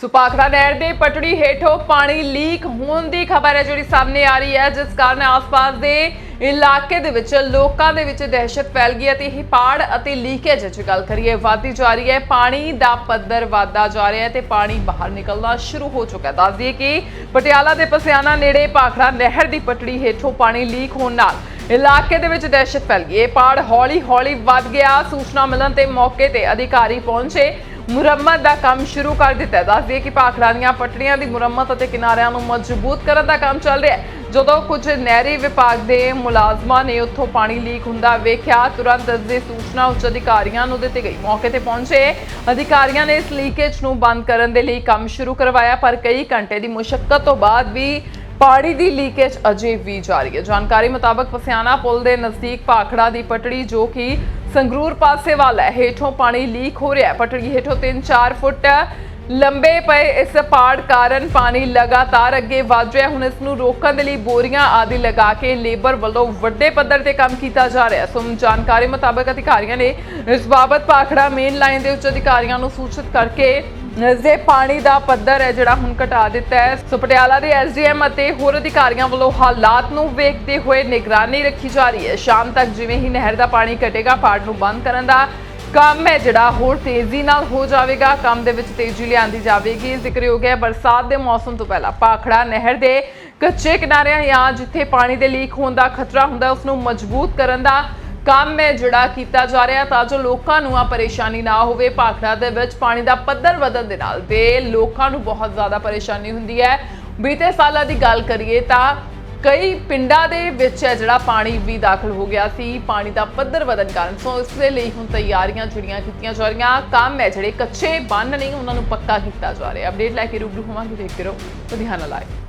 ਸੁਪਾਖੜਾ ਨਹਿਰ ਦੇ ਪਟੜੀ ਹੇਠੋਂ ਪਾਣੀ ਲੀਕ ਹੋਣ ਦੀ ਖਬਰ ਹੈ ਜਿਹੜੀ ਸਾਹਮਣੇ ਆ ਰਹੀ ਹੈ, ਜਿਸ ਕਾਰਨ ਆਸ-ਪਾਸ ਦੇ ਇਲਾਕੇ ਦੇ ਵਿੱਚ ਲੋਕਾਂ ਦੇ ਵਿੱਚ ਦਹਿਸ਼ਤ ਫੈਲ ਗਈ ਹੈ ਤੇ ਇਹ ਪਾੜ ਅਤੇ ਲੀਕੇਜ ਜੇ ਗੱਲ ਕਰੀਏ, ਵਧਦੀ ਜਾ ਰਹੀ ਹੈ। ਪਾਣੀ ਦਾ ਪੱਧਰ ਵਧਦਾ ਜਾ ਰਿਹਾ ਹੈ ਤੇ ਪਾਣੀ ਬਾਹਰ ਨਿਕਲਣਾ ਸ਼ੁਰੂ ਹੋ ਚੁੱਕਾ ਹੈ। ਦੱਸ ਦਈਏ ਕਿ ਪਟਿਆਲਾ ਦੇ ਪਸਿਆਣਾ ਨੇੜੇ ਭਾਖੜਾ ਨਹਿਰ ਦੀ ਪਟੜੀ ਹੇਠੋਂ ਪਾਣੀ ਲੀਕ ਹੋਣ ਨਾਲ ਇਲਾਕੇ ਦੇ ਵਿੱਚ ਦਹਿਸ਼ਤ ਫੈਲ ਗਈ ਇਹ ਪਾੜ ਹੌਲੀ-ਹੌਲੀ ਵੱਧ ਗਿਆ। ਸੂਚਨਾ ਮਿਲਣ ਤੇ ਮੌਕੇ ਤੇ ਅਧਿਕਾਰੀ ਪਹੁੰਚੇ। ਮੁਰੰਮਤ ਦਾ ਕੰਮ ਸ਼ੁਰੂ ਕਰ ਦਿੱਤਾ ਹੈ। ਦੱਸ ਦਈਏ ਕਿ ਭਾਖੜਾ ਦੀਆਂ ਪਟੜੀਆਂ ਦੀ ਮੁਰੰਮਤ ਅਤੇ ਕਿਨਾਰਿਆਂ ਨੂੰ ਮਜ਼ਬੂਤ ਕਰਨ ਦਾ ਕੰਮ ਚੱਲ ਰਿਹਾ ਹੈ। ਜਦੋਂ ਕੁਝ ਨਹਿਰੀ ਵਿਭਾਗ ਦੇ ਮੁਲਾਜ਼ਮਾਂ ਨੇ ਉੱਥੋਂ ਪਾਣੀ ਲੀਕ ਹੁੰਦਾ ਵੇਖਿਆ, ਤੁਰੰਤ ਇਸ ਦੀ ਸੂਚਨਾ ਉੱਚ ਅਧਿਕਾਰੀਆਂ ਨੂੰ ਦਿੱਤੀ ਗਈ। ਮੌਕੇ ਤੇ ਪਹੁੰਚੇ, ਅਧਿਕਾਰੀਆਂ ਨੇ ਇਸ ਲੀਕੇਜ ਨੂੰ ਬੰਦ ਕਰਨ ਦੇ ਲਈ ਕੰਮ ਸ਼ੁਰੂ ਕਰਵਾਇਆ, ਪਰ ਕਈ ਘੰਟੇ ਦੀ ਮੁਸ਼ਕਲ ਤੋਂ ਬਾਅਦ ਵੀ ਪਾਣੀ ਦੀ ਲੀਕੇਜ ਅਜੇ ਵੀ ਜਾਰੀ ਹੈ। ਜਾਣਕਾਰੀ ਮੁਤਾਬਕ, ਪਸਿਆਣਾ ਪੁਲ ਦੇ ਨਜ਼ਦੀਕ ਭਾਖੜਾ ਦੀ ਪਟੜੀ ਜੋ ਕਿ ਸੰਗਰੂਰ ਪਾਸੇ ਵੱਲ ਹੈ ਹੇਠੋਂ ਪਾਣੀ ਲੀਕ ਹੋ ਰਿਹਾ ਹੈ। ਪਟੜੀ ਹੇਠੋਂ 3-4 ਫੁੱਟ ਲੰਬੇ ਪਏ ਇਸ ਪਾੜ ਕਾਰਨ ਪਾਣੀ ਲਗਾਤਾਰ ਅੱਗੇ ਵਧ ਰਿਹਾ ਹੁਣ ਇਸ ਨੂੰ ਰੋਕਣ ਦੇ ਲਈ ਬੋਰੀਆਂ ਆਦਿ ਲਗਾ ਕੇ ਲੇਬਰ ਵੱਲੋਂ ਵੱਡੇ ਪੱਧਰ ਤੇ ਕੰਮ ਕੀਤਾ ਜਾ ਰਿਹਾ ਸੋ ਜਾਣਕਾਰੀ ਮੁਤਾਬਕ ਅਧਿਕਾਰੀਆਂ ਨੇ ਇਸ ਬਾਬਤ ਭਾਖੜਾ ਮੇਨ ਲਾਈਨ ਦੇ ਉੱਚ ਅਧਿਕਾਰੀਆਂ ਨੂੰ ਸੂਚਿਤ ਕਰਕੇ ਦੇ ਪਾਣੀ ਦਾ ਪੱਧਰ ਹੈ ਜਿਹੜਾ ਹੁਣ ਘਟਾ ਦਿੱਤਾ ਹੈ। ਸੋ ਪਟਿਆਲਾ ਦੇ ਐਸਡੀਐਮ ਅਤੇ ਹੋਰ ਅਧਿਕਾਰੀਆਂ ਵੱਲੋਂ ਹਾਲਾਤ ਨੂੰ ਵੇਖਦੇ ਹੋਏ ਨਿਗਰਾਨੀ ਰੱਖੀ ਜਾ ਰਹੀ ਹੈ। ਸ਼ਾਮ ਤੱਕ ਜਿਵੇਂ ਹੀ ਨਹਿਰ ਦਾ ਪਾਣੀ ਘਟੇਗਾ ਪਾੜ ਨੂੰ ਬੰਦ ਕਰਨ ਦਾ ਕੰਮ ਹੈ ਜਿਹੜਾ ਹੋਰ ਤੇਜ਼ੀ ਨਾਲ ਹੋ ਜਾਵੇਗਾ। ਕੰਮ ਦੇ ਵਿੱਚ ਤੇਜ਼ੀ ਲਿਆਂਦੀ ਜਾਵੇਗੀ। ਜ਼ਿਕਰਯੋਗ ਹੈ ਬਰਸਾਤ ਦੇ ਮੌਸਮ ਤੋਂ ਪਹਿਲਾਂ। ਪਾਖੜਾ ਨਹਿਰ ਦੇ ਕੱਚੇ ਕਿਨਾਰਿਆਂ ਜਾਂ ਜਿੱਥੇ ਪਾਣੀ ਦੇ ਲੀਕ ਹੋਣ ਦਾ ਖਤਰਾ ਹੁੰਦਾ ਉਸ ਨੂੰ ਮਜ਼ਬੂਤ ਕਰਨ ਦਾ ਕੰਮ ਹੈ ਜਿਹੜਾ ਕੀਤਾ ਜਾ ਰਿਹਾ ਤਾਂ ਜੋ ਲੋਕਾਂ ਨੂੰ ਆ ਪਰੇਸ਼ਾਨੀ ਨਾ ਹੋਵੇ। ਭਾਖੜਾ ਦੇ ਵਿੱਚ ਪਾਣੀ ਦਾ ਪੱਧਰ ਵਧਣ ਦੇ ਨਾਲ ਤੇ ਲੋਕਾਂ ਨੂੰ ਬਹੁਤ ਜ਼ਿਆਦਾ ਪਰੇਸ਼ਾਨੀ ਹੁੰਦੀ ਹੈ। ਬੀਤੇ ਸਾਲਾਂ ਦੀ ਗੱਲ ਕਰੀਏ ਤਾਂ ਕਈ ਪਿੰਡਾਂ ਦੇ ਵਿੱਚ ਹੈ ਜਿਹੜਾ ਪਾਣੀ ਵੀ ਦਾਖਲ ਹੋ ਗਿਆ ਸੀ, ਪਾਣੀ ਦਾ ਪੱਧਰ ਵਧਣ ਕਾਰਨ। ਸੋ ਇਸ ਦੇ ਲਈ ਹੁਣ ਤਿਆਰੀਆਂ ਜਿਹੜੀਆਂ ਕੀਤੀਆਂ ਜਾ ਰਹੀਆਂ। ਕੰਮ ਹੈ ਜਿਹੜੇ ਕੱਚੇ ਬੰਨ ਨਹੀਂ ਉਹਨਾਂ ਨੂੰ ਪੱਕਾ ਕੀਤਾ ਜਾ ਰਿਹਾ। ਅਪਡੇਟ ਲੈ ਕੇ ਰੂਬਰੂ ਹੋਵਾਂਗੇ, ਦੇਖਦੇ ਰਹੋ। ਲੁਧਿਆਣਾ ਲਾਈਵ